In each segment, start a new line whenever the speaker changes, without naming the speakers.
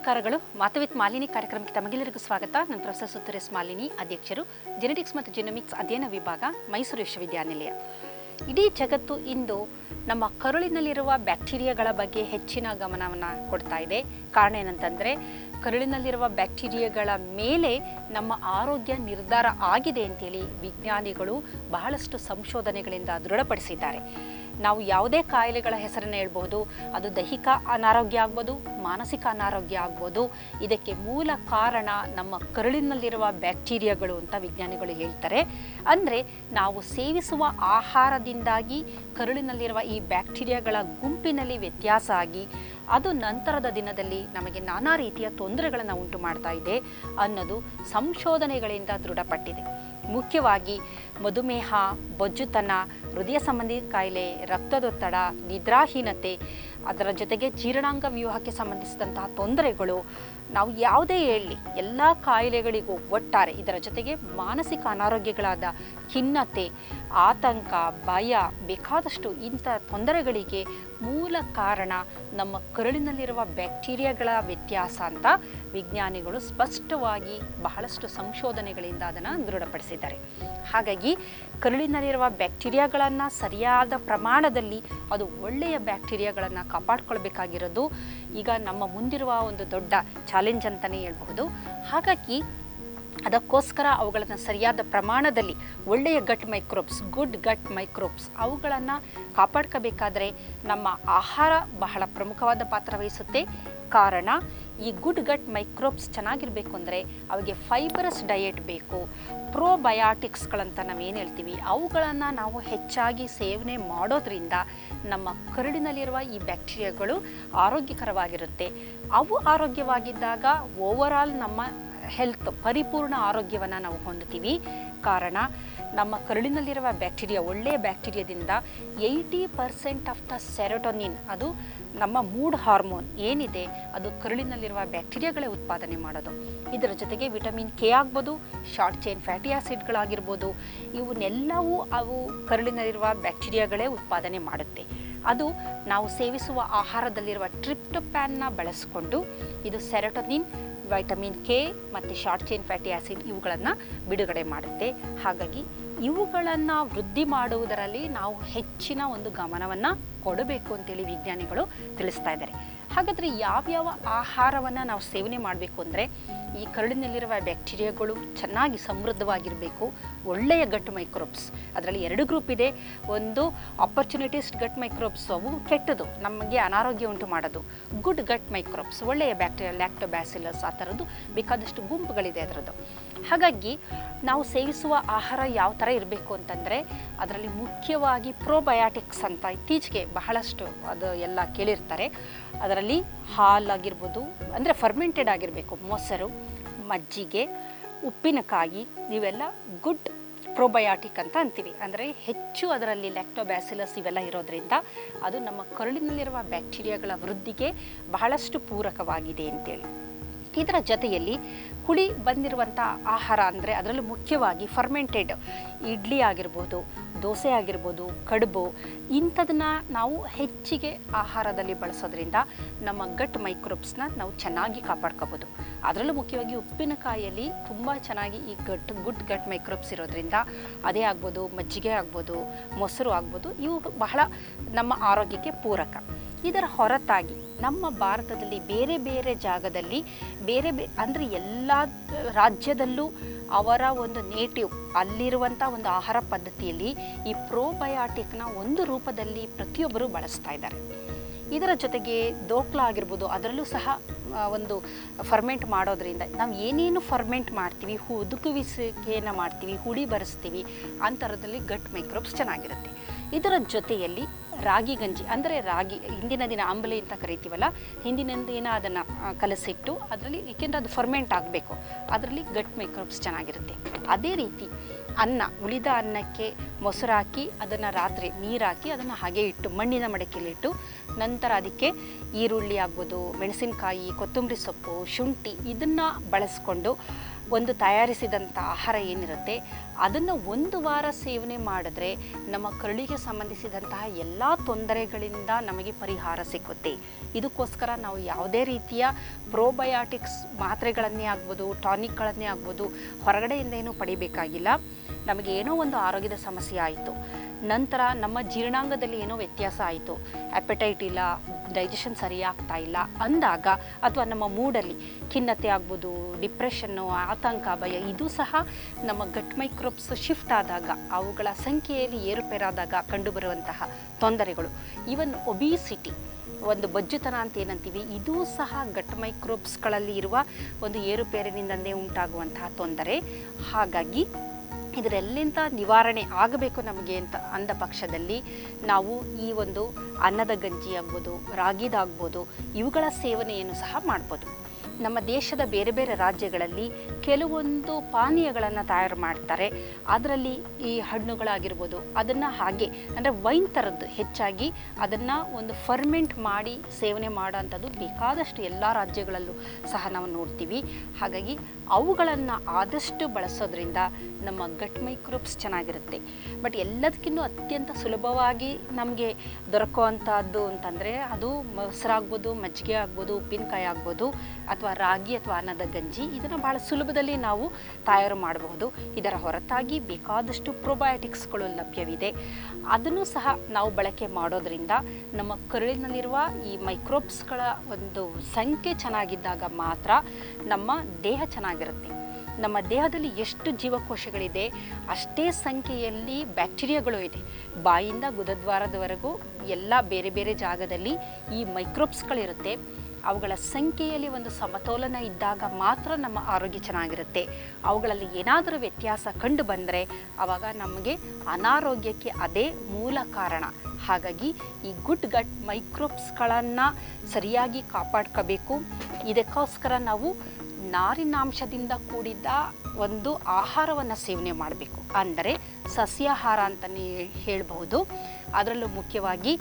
ನಮಸ್ಕಾರಗಳು. ಮಾತವಿತ್ ಮಾಲಿನಿ ಕಾರ್ಯಕ್ರಮಕ್ಕೆ ತಮಗೆಲ್ಲರಿಗೂ ಸ್ವಾಗತ. ನನ್ನ ಪ್ರೊಫೆಸರ್ ಸುತ್ತರೇಸ್ ಮಾಲಿನಿ ಅಧ್ಯಕ್ಷರು. ಜೆನೆಟಿಕ್ಸ್ ಮತ್ತು ಜಿನೋಮಿಕ್ಸ್ ಅಧ್ಯಯನ ವಿಭಾಗ, ಮೈಸೂರು ವಿಶ್ವವಿದ್ಯಾನಿಲಯ. ಇಡೀ ಜಗತ್ತು ಇಂದು ನಮ್ಮ ಕರುಳಿನಲ್ಲಿರುವ ಬ್ಯಾಕ್ಟೀರಿಯಾಗಳ ಬಗ್ಗೆ ಹೆಚ್ಚಿನ ಗಮನವನ್ನು ಕೊಡ್ತಾ ಇದೆ. ಕಾರಣ ಏನಂತಂದರೆ, ಕರುಳಿನಲ್ಲಿರುವ ಬ್ಯಾಕ್ಟೀರಿಯಾಗಳ ಮೇಲೆ ನಮ್ಮ ಆರೋಗ್ಯ ನಿರ್ಧಾರ ಆಗಿದೆ ಅಂತೇಳಿ ವಿಜ್ಞಾನಿಗಳು ಬಹಳಷ್ಟು ಸಂಶೋಧನೆಗಳಿಂದ ದೃಢಪಡಿಸಿದ್ದಾರೆ. ನಾವು ಯಾವುದೇ ಕಾಯಿಲೆಗಳ ಹೆಸರನ್ನು ಹೇಳ್ಬೋದು ಅದು ದೈಹಿಕ ಅನಾರೋಗ್ಯ ಆಗ್ಬೋದು, ಮಾನಸಿಕ ಅನಾರೋಗ್ಯ ಆಗ್ಬೋದು. ಇದಕ್ಕೆ ಮೂಲ ಕಾರಣ ನಮ್ಮ ಕರುಳಿನಲ್ಲಿರುವ ಬ್ಯಾಕ್ಟೀರಿಯಾಗಳು ಅಂತ ವಿಜ್ಞಾನಿಗಳು ಹೇಳ್ತಾರೆ. ಅಂದರೆ ನಾವು ಸೇವಿಸುವ ಆಹಾರದಿಂದಾಗಿ ಕರುಳಿನಲ್ಲಿರುವ ಈ ಬ್ಯಾಕ್ಟೀರಿಯಾಗಳ ಗುಂಪಿನಲ್ಲಿ ವ್ಯತ್ಯಾಸ ಆಗಿ, ಅದು ನಂತರದ ದಿನದಲ್ಲಿ ನಮಗೆ ನಾನಾ ರೀತಿಯ ತೊಂದರೆಗಳನ್ನು ಉಂಟು ಮಾಡ್ತಾ ಇದೆ ಅನ್ನೋದು ಸಂಶೋಧನೆಗಳಿಂದ ದೃಢಪಟ್ಟಿದೆ. ಮುಖ್ಯವಾಗಿ ಮಧುಮೇಹ, ಬೊಜ್ಜುತನ ಹೃದಯ ಸಂಬಂಧಿ ಕಾಯಿಲೆ, ರಕ್ತದೊತ್ತಡ, ನಿದ್ರಾಹೀನತೆ, ಅದರ ಜೊತೆಗೆ ಜೀರ್ಣಾಂಗ ವ್ಯೂಹಕ್ಕೆ ಸಂಬಂಧಿಸಿದಂತಹ ತೊಂದರೆಗಳು, ನಾವು ಯಾವುದೇ ಹೇಳಲಿ ಎಲ್ಲ ಕಾಯಿಲೆಗಳಿಗೂ ಒಟ್ಟಾರೆ ಇದರ ಜೊತೆಗೆ ಮಾನಸಿಕ ಅನಾರೋಗ್ಯಗಳಾದ ಖಿನ್ನತೆ, ಆತಂಕ, ಭಯ ಬೇಕಾದಷ್ಟು ಇಂಥ ತೊಂದರೆಗಳಿಗೆ ಮೂಲ ಕಾರಣ ನಮ್ಮ ಕರುಳಿನಲ್ಲಿರುವ ಬ್ಯಾಕ್ಟೀರಿಯಾಗಳ ವ್ಯತ್ಯಾಸ ಅಂತ ವಿಜ್ಞಾನಿಗಳು ಸ್ಪಷ್ಟವಾಗಿ ಬಹಳಷ್ಟು ಸಂಶೋಧನೆಗಳಿಂದ ಅದನ್ನು ದೃಢಪಡಿಸಿದ್ದಾರೆ. ಹಾಗಾಗಿ ಕರುಳಿನಲ್ಲಿರುವ ಬ್ಯಾಕ್ಟೀರಿಯಾಗಳನ್ನು ಸರಿಯಾದ ಪ್ರಮಾಣದಲ್ಲಿ ಅದು ಒಳ್ಳೆಯ ಬ್ಯಾಕ್ಟೀರಿಯಾಗಳನ್ನು ಕಾಪಾಡ್ಕೊಳ್ಬೇಕಾಗಿರೋದು ಈಗ ನಮ್ಮ ಮುಂದಿರುವ ಒಂದು ದೊಡ್ಡ ಚಾಲೆಂಜ್ ಅಂತಲೇ ಹೇಳ್ಬಹುದು. ಹಾಗಾಗಿ ಅದಕ್ಕೋಸ್ಕರ ಅವುಗಳನ್ನು ಸರಿಯಾದ ಪ್ರಮಾಣದಲ್ಲಿ ಒಳ್ಳೆಯ gut microbes good gut microbes ಅವುಗಳನ್ನು ಕಾಪಾಡ್ಕೋಬೇಕಾದ್ರೆ ನಮ್ಮ ಆಹಾರ ಬಹಳ ಪ್ರಮುಖವಾದ ಪಾತ್ರ ವಹಿಸುತ್ತೆ. ಕಾರಣ, ಈ ಗುಡ್ ಗಟ್ ಮೈಕ್ರೋಬ್ಸ್ ಚೆನ್ನಾಗಿರಬೇಕು ಅಂದರೆ ಅವಿಗೆ ಫೈಬರಸ್ ಡಯೆಟ್ ಬೇಕು. ಪ್ರೋಬಯಾಟಿಕ್ಸ್ಗಳಂತ ನಾವೇನು ಹೇಳ್ತೀವಿ, ಅವುಗಳನ್ನು ನಾವು ಹೆಚ್ಚಾಗಿ ಸೇವನೆ ಮಾಡೋದ್ರಿಂದ ನಮ್ಮ ಕರುಳಿನಲ್ಲಿರುವ ಈ ಬ್ಯಾಕ್ಟೀರಿಯಾಗಳು ಆರೋಗ್ಯಕರವಾಗಿರುತ್ತೆ. ಅವು ಆರೋಗ್ಯವಾಗಿದ್ದಾಗ ಓವರಾಲ್ ನಮ್ಮ ಹೆಲ್ತ್ ಪರಿಪೂರ್ಣ ಆರೋಗ್ಯವನ್ನು ನಾವು ಹೊಂದುತ್ತೀವಿ. ಕಾರಣ, ನಮ್ಮ ಕರುಳಿನಲ್ಲಿರುವ ಬ್ಯಾಕ್ಟೀರಿಯಾ ಒಳ್ಳೆಯ ಬ್ಯಾಕ್ಟೀರಿಯಾದಿಂದ eighty percent of the serotonin ಅದು ನಮ್ಮ ಮೂಡ್ ಹಾರ್ಮೋನ್ ಏನಿದೆ, ಅದು ಕರುಳಿನಲ್ಲಿರುವ ಬ್ಯಾಕ್ಟೀರಿಯಾಗಳೇ ಉತ್ಪಾದನೆ ಮಾಡೋದು. ಇದರ ಜೊತೆಗೆ ವಿಟಮಿನ್ ಕೆ ಆಗ್ಬೋದು ಶಾರ್ಟ್ ಚೈನ್ ಫ್ಯಾಟಿ ಆಸಿಡ್ಗಳಾಗಿರ್ಬೋದು ಇವನ್ನೆಲ್ಲವೂ ಅವು ಕರುಳಿನಲ್ಲಿರುವ ಬ್ಯಾಕ್ಟೀರಿಯಾಗಳೇ ಉತ್ಪಾದನೆ ಮಾಡುತ್ತೆ. ಅದು ನಾವು ಸೇವಿಸುವ ಆಹಾರದಲ್ಲಿರುವ ಟ್ರಿಪ್ಟೊಪ್ಯಾನ್ನ ಬಳಸಿಕೊಂಡು, ಇದು ಸೆರೋಟೋನಿನ್ ವೈಟಮಿನ್ ಕೆ ಮತ್ತು ಶಾರ್ಟ್ ಚೈನ್ ಫ್ಯಾಟಿ ಆ್ಯಸಿಡ್ ಇವುಗಳನ್ನು ಬಿಡುಗಡೆ ಮಾಡುತ್ತೆ. ಹಾಗಾಗಿ ಇವುಗಳನ್ನು ವೃದ್ಧಿ ಮಾಡುವುದರಲ್ಲಿ ನಾವು ಹೆಚ್ಚಿನ ಒಂದು ಗಮನವನ್ನು ಕೊಡಬೇಕು ಅಂತೇಳಿ ವಿಜ್ಞಾನಿಗಳು ತಿಳಿಸ್ತಾ ಇದ್ದಾರೆ. ಹಾಗಾದರೆ ಯಾವ್ಯಾವ ಆಹಾರವನ್ನು ನಾವು ಸೇವನೆ ಮಾಡಬೇಕು ಅಂದರೆ ಈ ಕರುಳಿನಲ್ಲಿರುವ ಬ್ಯಾಕ್ಟೀರಿಯಾಗಳು ಚೆನ್ನಾಗಿ ಸಮೃದ್ಧವಾಗಿರಬೇಕು, ಒಳ್ಳೆಯ ಗಟ್ ಮೈಕ್ರೋಬ್ಸ್ ಅದರಲ್ಲಿ ಎರಡು ಗ್ರೂಪ್ ಇದೆ. ಒಂದು ಆಪರ್ಚುನಿಟೀಸ್ ಗಟ್ ಮೈಕ್ರೋಬ್ಸ್ ಅವು ಕೆಟ್ಟದು, ನಮಗೆ ಅನಾರೋಗ್ಯ ಉಂಟು ಮಾಡೋದು. ಗುಡ್ ಗಟ್ ಮೈಕ್ರೋಬ್ಸ್ ಒಳ್ಳೆಯ ಬ್ಯಾಕ್ಟೀರಿಯಾ ಲ್ಯಾಕ್ಟೋಬ್ಯಾಸಿಲಸ್ ಆ ಥರದ್ದು ಬೇಕಾದಷ್ಟು ಗುಂಪುಗಳಿದೆ ಅದರದ್ದು. ಹಾಗಾಗಿ ನಾವು ಸೇವಿಸುವ ಆಹಾರ ಯಾವ ಥರ ಇರಬೇಕು ಅಂತಂದರೆ, ಅದರಲ್ಲಿ ಮುಖ್ಯವಾಗಿ ಪ್ರೋಬಯಾಟಿಕ್ಸ್ ಅಂತ ಇತ್ತೀಚೆಗೆ ಬಹಳಷ್ಟು ಅದು ಎಲ್ಲ ಕೇಳಿರ್ತಾರೆ. ಅದರಲ್ಲಿ ಹಾಲಾಗಿರ್ಬೋದು, ಅಂದರೆ ಫರ್ಮೆಂಟೆಡ್ ಆಗಿರಬೇಕು, ಮೊಸರು, ಮಜ್ಜಿಗೆ, ಉಪ್ಪಿನಕಾಯಿ, ಇವೆಲ್ಲ ಗುಡ್ ಪ್ರೋಬಯಾಟಿಕ್ ಅಂತ ಅಂತೀವಿ. ಅಂದರೆ ಹೆಚ್ಚು ಅದರಲ್ಲಿ ಲ್ಯಾಕ್ಟೋಬ್ಯಾಸಿಲಸ್ ಇವೆಲ್ಲ ಇರೋದ್ರಿಂದ ಅದು ನಮ್ಮ ಕರುಳಿನಲ್ಲಿರುವ ಬ್ಯಾಕ್ಟೀರಿಯಾಗಳ ವೃದ್ಧಿಗೆ ಬಹಳಷ್ಟು ಪೂರಕವಾಗಿದೆ ಅಂತೇಳಿ. ಇದರ ಜೊತೆಯಲ್ಲಿ ಹುಳಿ ಬಂದಿರುವಂಥ ಆಹಾರ ಅಂದರೆ ಅದರಲ್ಲೂ ಮುಖ್ಯವಾಗಿ ಫರ್ಮೆಂಟೆಡ್ ಇಡ್ಲಿ ಆಗಿರ್ಬೋದು, ದೋಸೆ ಆಗಿರ್ಬೋದು, ಕಡುಬು, ಇಂಥದನ್ನ ನಾವು ಹೆಚ್ಚಿಗೆ ಆಹಾರದಲ್ಲಿ ಬಳಸೋದ್ರಿಂದ ನಮ್ಮ ಗಟ್ ಮೈಕ್ರೋಬ್ಸ್ನ ನಾವು ಚೆನ್ನಾಗಿ ಕಾಪಾಡ್ಕೋಬೋದು. ಅದರಲ್ಲೂ ಮುಖ್ಯವಾಗಿ ಉಪ್ಪಿನಕಾಯಲ್ಲಿ ತುಂಬ ಚೆನ್ನಾಗಿ ಈ ಗಟ್ ಗುಡ್ ಗಟ್ ಮೈಕ್ರೋಬ್ಸ್ ಇರೋದ್ರಿಂದ ಅದೇ ಆಗ್ಬೋದು, ಮಜ್ಜಿಗೆ ಆಗ್ಬೋದು, ಮೊಸರು ಆಗ್ಬೋದು, ಇವು ಬಹಳ ನಮ್ಮ ಆರೋಗ್ಯಕ್ಕೆ ಪೂರಕ. ಇದರ ಹೊರತಾಗಿ ನಮ್ಮ ಭಾರತದಲ್ಲಿ ಬೇರೆ ಬೇರೆ ಜಾಗದಲ್ಲಿ ಬೇರೆ ಬೇ, ಅಂದರೆ ಎಲ್ಲ ರಾಜ್ಯದಲ್ಲೂ ಅವರ ಒಂದು ನೇಟಿವ್ ಅಲ್ಲಿರುವಂಥ ಒಂದು ಆಹಾರ ಪದ್ಧತಿಯಲ್ಲಿ ಈ ಪ್ರೋಬಯಾಟಿಕ್ನ ಒಂದು ರೂಪದಲ್ಲಿ ಪ್ರತಿಯೊಬ್ಬರು ಬಳಸ್ತಾ ಇದ್ದಾರೆ. ಇದರ ಜೊತೆಗೆ ದೋಕ್ಲಾ ಆಗಿರ್ಬೋದು ಅದರಲ್ಲೂ ಸಹ ಒಂದು ಫರ್ಮೆಂಟ್ ಮಾಡೋದ್ರಿಂದ ನಾವು ಏನೇನು ಫರ್ಮೆಂಟ್ ಮಾಡ್ತೀವಿ ಹುದುಕುವಿಸುವಿಕೆಯನ್ನು ಮಾಡ್ತೀವಿ, ಹುಳಿ ಬರೆಸ್ತೀವಿ, ಅಂಥರದಲ್ಲಿ ಗಟ್ ಮೈಕ್ರೋಬ್ಸ್ ಚೆನ್ನಾಗಿರುತ್ತೆ. ಇದರ ಜೊತೆಯಲ್ಲಿ ರಾಗಿ ಗಂಜಿ, ಅಂದರೆ ರಾಗಿ, ಹಿಂದಿನ ದಿನ ಅಂಬಲಿ ಅಂತ ಕರಿತೀವಲ್ಲ ಹಿಂದಿನ ದಿನ ಅದನ್ನು ಕಲಸಿಟ್ಟು, ಅದರಲ್ಲಿ ಏಕೆಂದರೆ ಅದು ಫರ್ಮೆಂಟ್ ಆಗಬೇಕು. ಅದರಲ್ಲಿ ಗಟ್ ಮೈಕ್ರೋಬ್ಸ್ ಚೆನ್ನಾಗಿರುತ್ತೆ. ಅದೇ ರೀತಿ ಅನ್ನ, ಉಳಿದ ಅನ್ನಕ್ಕೆ ಮೊಸರು ಹಾಕಿ, ಅದನ್ನು ರಾತ್ರಿ ನೀರು ಹಾಕಿ, ಅದನ್ನು ಹಾಗೆ ಇಟ್ಟು, ಮಣ್ಣಿನ ಮಡಕೆಯಲ್ಲಿಟ್ಟು ನಂತರ ಅದಕ್ಕೆ ಈರುಳ್ಳಿ ಆಗ್ಬೋದು, ಮೆಣಸಿನಕಾಯಿ, ಕೊತ್ತಂಬರಿ ಸೊಪ್ಪು, ಶುಂಠಿ ಇದನ್ನು ಬಳಸ್ಕೊಂಡು ಒಂದು ತಯಾರಿಸಿದಂಥ ಆಹಾರ ಏನಿರುತ್ತೆ, ಅದನ್ನು ಒಂದು ವಾರ ಸೇವನೆ ಮಾಡಿದ್ರೆ ನಮ್ಮ ಕರುಳಿಗೆ ಸಂಬಂಧಿಸಿದಂತಹ ಎಲ್ಲ ತೊಂದರೆಗಳಿಂದ ನಮಗೆ ಪರಿಹಾರ ಸಿಕ್ಕುತ್ತೆ. ಇದಕ್ಕೋಸ್ಕರ ನಾವು ಯಾವುದೇ ರೀತಿಯ ಪ್ರೋಬಯಾಟಿಕ್ಸ್ ಮಾತ್ರೆಗಳನ್ನೇ ಆಗ್ಬೋದು, ಟಾನಿಕ್ಗಳನ್ನೇ ಆಗ್ಬೋದು, ಹೊರಗಡೆಯಿಂದ ಏನೂ ಪಡಿಬೇಕಾಗಿಲ್ಲ. ನಮಗೆ ಏನೋ ಒಂದು ಆರೋಗ್ಯದ ಸಮಸ್ಯೆ ಆಯಿತು. ನಂತರ ನಮ್ಮ ಜೀರ್ಣಾಂಗದಲ್ಲಿ ಏನೋ ವ್ಯತ್ಯಾಸ ಆಯಿತು. ಅಪೆಟೈಟ್ ಇಲ್ಲ ಡೈಜೆಷನ್ ಸರಿ ಆಗ್ತಾ ಇಲ್ಲ ಅಂದಾಗ ಅಥವಾ ನಮ್ಮ ಮೂಡಲ್ಲಿ ಖಿನ್ನತೆ ಆಗ್ಬೋದು ಡಿಪ್ರೆಷನ್ನು ಆತಂಕ, ಭಯ, ಇದು ಸಹ ನಮ್ಮ ಗಟ್ ಮೈಕ್ರೋಬ್ಸ್ ಶಿಫ್ಟ್ ಆದಾಗ, ಅವುಗಳ ಸಂಖ್ಯೆಯಲ್ಲಿ ಏರುಪೇರಾದಾಗ ಕಂಡುಬರುವಂತಹ ತೊಂದರೆಗಳು. ಈವನ್ ಒಬಿಸಿಟಿ ಒಂದು ಬಜ್ಜುತನ ಅಂತ ಏನಂತೀವಿ, ಇದೂ ಸಹ ಗಟ್ ಮೈಕ್ರೋಬ್ಸ್ಗಳಲ್ಲಿ ಇರುವ ಒಂದು ಏರುಪೇರಿನಿಂದಲೇ ಉಂಟಾಗುವಂತಹ ತೊಂದರೆ. ಹಾಗಾಗಿ ಇದರೆಲ್ಲಿಂದ ನಿವಾರಣೆ ಆಗಬೇಕು ನಮಗೆ ಅಂತ ಅಂದ ಪಕ್ಷದಲ್ಲಿ ನಾವು ಈ ಒಂದು ಅನ್ನದ ಗಂಜಿ ಆಗ್ಬೋದು ರಾಗಿದಾಗ್ಬೋದು ಇವುಗಳ ಸೇವನೆಯನ್ನು ಸಹ ಮಾಡ್ಬೋದು. ನಮ್ಮ ದೇಶದ ಬೇರೆ ಬೇರೆ ರಾಜ್ಯಗಳಲ್ಲಿ ಕೆಲವೊಂದು ಪಾನೀಯಗಳನ್ನು ತಯಾರು ಮಾಡ್ತಾರೆ. ಅದರಲ್ಲಿ ಈ ಹಣ್ಣುಗಳಾಗಿರ್ಬೋದು, ಅದನ್ನು ಹಾಗೆ ಅಂದರೆ ವೈನ್ ಥರದ್ದು ಹೆಚ್ಚಾಗಿ ಅದನ್ನು ಒಂದು ಫರ್ಮೆಂಟ್ ಮಾಡಿ ಸೇವನೆ ಮಾಡೋಂಥದ್ದು ಬೇಕಾದಷ್ಟು ಎಲ್ಲ ರಾಜ್ಯಗಳಲ್ಲೂ ಸಹ ನಾವು ನೋಡ್ತೀವಿ. ಹಾಗಾಗಿ ಅವುಗಳನ್ನು ಆದಷ್ಟು ಬಳಸೋದ್ರಿಂದ ನಮ್ಮ ಗಟ್ ಮೈಕ್ರೋಬ್ಸ್ ಚೆನ್ನಾಗಿರುತ್ತೆ. ಬಟ್ ಎಲ್ಲದಕ್ಕಿಂತ ಅತ್ಯಂತ ಸುಲಭವಾಗಿ ನಮಗೆ ದೊರಕುವಂಥದ್ದು ಅಂತಂದರೆ ಅದು ಮೊಸರಾಗ್ಬೋದು, ಮಜ್ಜಿಗೆ ಆಗ್ಬೋದು, ಉಪ್ಪಿನಕಾಯಿ ಆಗ್ಬೋದು, ಅಥವಾ ರಾಗಿ ಅಥವಾ ಅನ್ನದ ಗಂಜಿ, ಇದನ್ನು ಭಾಳ ಸುಲಭದಲ್ಲಿ ನಾವು ತಯಾರು ಮಾಡಬಹುದು. ಇದರ ಹೊರತಾಗಿ ಬೇಕಾದಷ್ಟು ಪ್ರೊಬಯೋಟಿಕ್ಸ್ಗಳು ಲಭ್ಯವಿದೆ. ಅದನ್ನು ಸಹ ನಾವು ಬಳಕೆ ಮಾಡೋದರಿಂದ ನಮ್ಮ ಕರುಳಿನಲ್ಲಿರುವ ಈ ಮೈಕ್ರೋಬ್ಸ್ಗಳ ಒಂದು ಸಂಖ್ಯೆ ಚೆನ್ನಾಗಿದ್ದಾಗ ಮಾತ್ರ ನಮ್ಮ ದೇಹ ಚೆನ್ನಾಗಿರುತ್ತೆ. ನಮ್ಮ ದೇಹದಲ್ಲಿ ಎಷ್ಟು ಜೀವಕೋಶಗಳಿದೆ, ಅಷ್ಟೇ ಸಂಖ್ಯೆಯಲ್ಲಿ ಬ್ಯಾಕ್ಟೀರಿಯಾಗಳು ಇದೆ. ಬಾಯಿಂದ ಗುದದ್ವಾರದವರೆಗೂ ಎಲ್ಲ ಬೇರೆ ಬೇರೆ ಜಾಗದಲ್ಲಿ ಈ ಮೈಕ್ರೋಬ್ಸ್ಗಳಿರುತ್ತೆ. ಅವುಗಳ ಸಂಖ್ಯೆಯಲ್ಲಿ ಒಂದು ಸಮತೋಲನ ಇದ್ದಾಗ ಮಾತ್ರ ನಮ್ಮ ಆರೋಗ್ಯ ಚೆನ್ನಾಗಿರುತ್ತೆ. ಅವುಗಳಲ್ಲಿ ಏನಾದರೂ ವ್ಯತ್ಯಾಸ ಕಂಡು ಬಂದರೆ ಆವಾಗ ನಮಗೆ ಅನಾರೋಗ್ಯಕ್ಕೆ ಅದೇ ಮೂಲ ಕಾರಣ. ಹಾಗಾಗಿ ಈ ಗುಡ್ ಗಟ್ ಮೈಕ್ರೋಬ್ಸ್ಗಳನ್ನು ಸರಿಯಾಗಿ ಕಾಪಾಡ್ಕೋಬೇಕು. ಇದಕ್ಕೋಸ್ಕರ ನಾವು ನಾರಿನಾಂಶದಿಂದ ಕೂಡಿದ ಒಂದು ಆಹಾರವನ್ನು ಸೇವನೆ ಮಾಡಬೇಕು. ಅಂದರೆ ಸಸ್ಯಾಹಾರ ಅಂತಲೇ ಹೇಳಬಹುದು. ಅದರಲ್ಲೂ ಮುಖ್ಯವಾಗಿ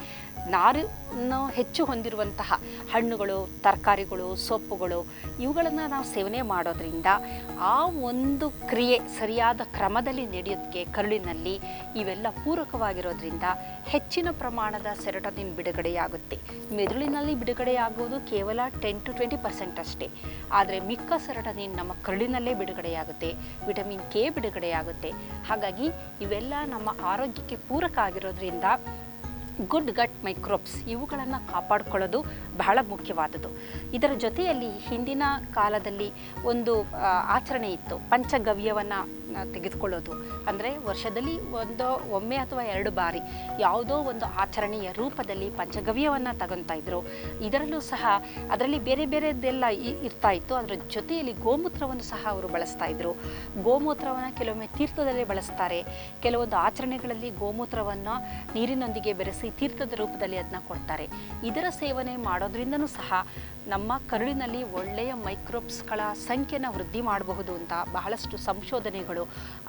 ನಾರನ್ನು ಹೆಚ್ಚು ಹೊಂದಿರುವಂತಹ ಹಣ್ಣುಗಳು, ತರಕಾರಿಗಳು, ಸೊಪ್ಪುಗಳು, ಇವುಗಳನ್ನು ನಾವು ಸೇವನೆ ಮಾಡೋದ್ರಿಂದ ಆ ಒಂದು ಕ್ರಿಯೆ ಸರಿಯಾದ ಕ್ರಮದಲ್ಲಿ ನಡೆಯೋದಕ್ಕೆ ಕರುಳಿನಲ್ಲಿ ಇವೆಲ್ಲ ಪೂರಕವಾಗಿರೋದ್ರಿಂದ ಹೆಚ್ಚಿನ ಪ್ರಮಾಣದ ಸೆರೋಟೋನಿನ್ ಬಿಡುಗಡೆಯಾಗುತ್ತೆ. ಮೆದುಳಿನಲ್ಲಿ ಬಿಡುಗಡೆಯಾಗುವುದು ಕೇವಲ ಟೆನ್ ಟು ಟ್ವೆಂಟಿ ಪರ್ಸೆಂಟ್ ಅಷ್ಟೇ. ಆದರೆ ಮಿಕ್ಕ ಸೆರೋಟೋನಿನ್ ನಮ್ಮ ಕರುಳಿನಲ್ಲೇ ಬಿಡುಗಡೆಯಾಗುತ್ತೆ, ವಿಟಮಿನ್ ಕೆ ಬಿಡುಗಡೆಯಾಗುತ್ತೆ. ಹಾಗಾಗಿ ಇವೆಲ್ಲ ನಮ್ಮ ಆರೋಗ್ಯಕ್ಕೆ ಪೂರಕ ಆಗಿರೋದ್ರಿಂದ ಗುಡ್ ಗಟ್ ಮೈಕ್ರೋಬ್ಸ್ ಇವುಗಳನ್ನು ಕಾಪಾಡಿಕೊಳ್ಳೋದು ಬಹಳ ಮುಖ್ಯವಾದದ್ದು. ಇದರ ಜೊತೆಯಲ್ಲಿ ಹಿಂದಿನ ಕಾಲದಲ್ಲಿ ಒಂದು ಆಚರಣೆ ಇತ್ತು. ಪಂಚಗವ್ಯವನ್ನು ತೆಗೆದುಕೊಳ್ಳೋದು. ಅಂದರೆ ವರ್ಷದಲ್ಲಿ ಒಂದು, ಒಮ್ಮೆ ಅಥವಾ ಎರಡು ಬಾರಿ ಯಾವುದೋ ಒಂದು ಆಚರಣೆಯ ರೂಪದಲ್ಲಿ ಪಂಚಗವ್ಯವನ್ನು ತಗೊತಾ ಇದ್ರು. ಇದರಲ್ಲೂ ಸಹ ಅದರಲ್ಲಿ ಬೇರೆ ಬೇರೆದೆಲ್ಲ ಇರ್ತಾ ಇತ್ತು. ಅದರ ಜೊತೆಯಲ್ಲಿ ಗೋಮೂತ್ರವನ್ನು ಸಹ ಅವರು ಬಳಸ್ತಾ ಇದ್ರು. ಗೋಮೂತ್ರವನ್ನು ಕೆಲವೊಮ್ಮೆ ತೀರ್ಥದಲ್ಲೇ ಬಳಸ್ತಾರೆ. ಕೆಲವೊಂದು ಆಚರಣೆಗಳಲ್ಲಿ ಗೋಮೂತ್ರವನ್ನು ನೀರಿನೊಂದಿಗೆ ಬೆರೆಸಿ ತೀರ್ಥದ ರೂಪದಲ್ಲಿ ಅದನ್ನ ಕೊಡ್ತಾರೆ. ಇದರ ಸೇವನೆ ಮಾಡೋದ್ರಿಂದನೂ ಸಹ ನಮ್ಮ ಕರುಳಿನಲ್ಲಿ ಒಳ್ಳೆಯ ಮೈಕ್ರೋಬ್ಸ್ಗಳ ಸಂಖ್ಯೆನ ವೃದ್ಧಿ ಮಾಡಬಹುದು ಅಂತ ಬಹಳಷ್ಟು ಸಂಶೋಧನೆಗಳು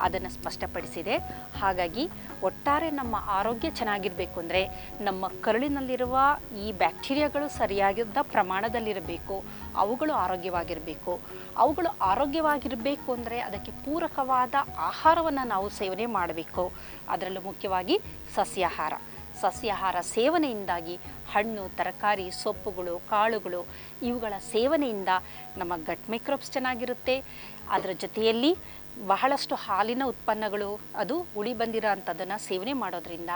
ಅದನ್ನು ಸ್ಪಷ್ಟಪಡಿಸಿದೆ. ಹಾಗಾಗಿ ಒಟ್ಟಾರೆ ನಮ್ಮ ಆರೋಗ್ಯ ಚೆನ್ನಾಗಿರಬೇಕು ಅಂದರೆ ನಮ್ಮ ಕರುಳಿನಲ್ಲಿರುವ ಈ ಬ್ಯಾಕ್ಟೀರಿಯಾಗಳು ಸರಿಯಾಗಿದ್ದ ಪ್ರಮಾಣದಲ್ಲಿರಬೇಕು, ಅವುಗಳು ಆರೋಗ್ಯವಾಗಿರಬೇಕು. ಅವುಗಳು ಆರೋಗ್ಯವಾಗಿರಬೇಕು ಅಂದರೆ ಅದಕ್ಕೆ ಪೂರಕವಾದ ಆಹಾರವನ್ನು ನಾವು ಸೇವನೆ ಮಾಡಬೇಕು. ಅದರಲ್ಲೂ ಮುಖ್ಯವಾಗಿ ಸಸ್ಯಾಹಾರ. ಸಸ್ಯಾಹಾರ ಸೇವನೆಯಿಂದಾಗಿ ಹಣ್ಣು, ತರಕಾರಿ, ಸೊಪ್ಪುಗಳು, ಕಾಳುಗಳು ಇವುಗಳ ಸೇವನೆಯಿಂದ ನಮ್ಮ ಗಟ್ ಮೈಕ್ರೋಬ್ಸ್ ಚೆನ್ನಾಗಿರುತ್ತೆ. ಅದರ ಜೊತೆಯಲ್ಲಿ ಬಹಳಷ್ಟು ಹಾಲಿನ ಉತ್ಪನ್ನಗಳು, ಅದು ಉಳಿ ಬಂದಿರೋ ಅಂಥದ್ದನ್ನು ಸೇವನೆ ಮಾಡೋದ್ರಿಂದ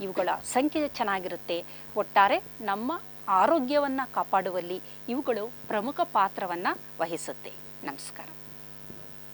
ಇವುಗಳ ಸಂಖ್ಯೆ ಚೆನ್ನಾಗಿರುತ್ತೆ. ಒಟ್ಟಾರೆ ನಮ್ಮ ಆರೋಗ್ಯವನ್ನು ಕಾಪಾಡುವಲ್ಲಿ ಇವುಗಳು ಪ್ರಮುಖ ಪಾತ್ರವನ್ನು ವಹಿಸುತ್ತೆ. ನಮಸ್ಕಾರ.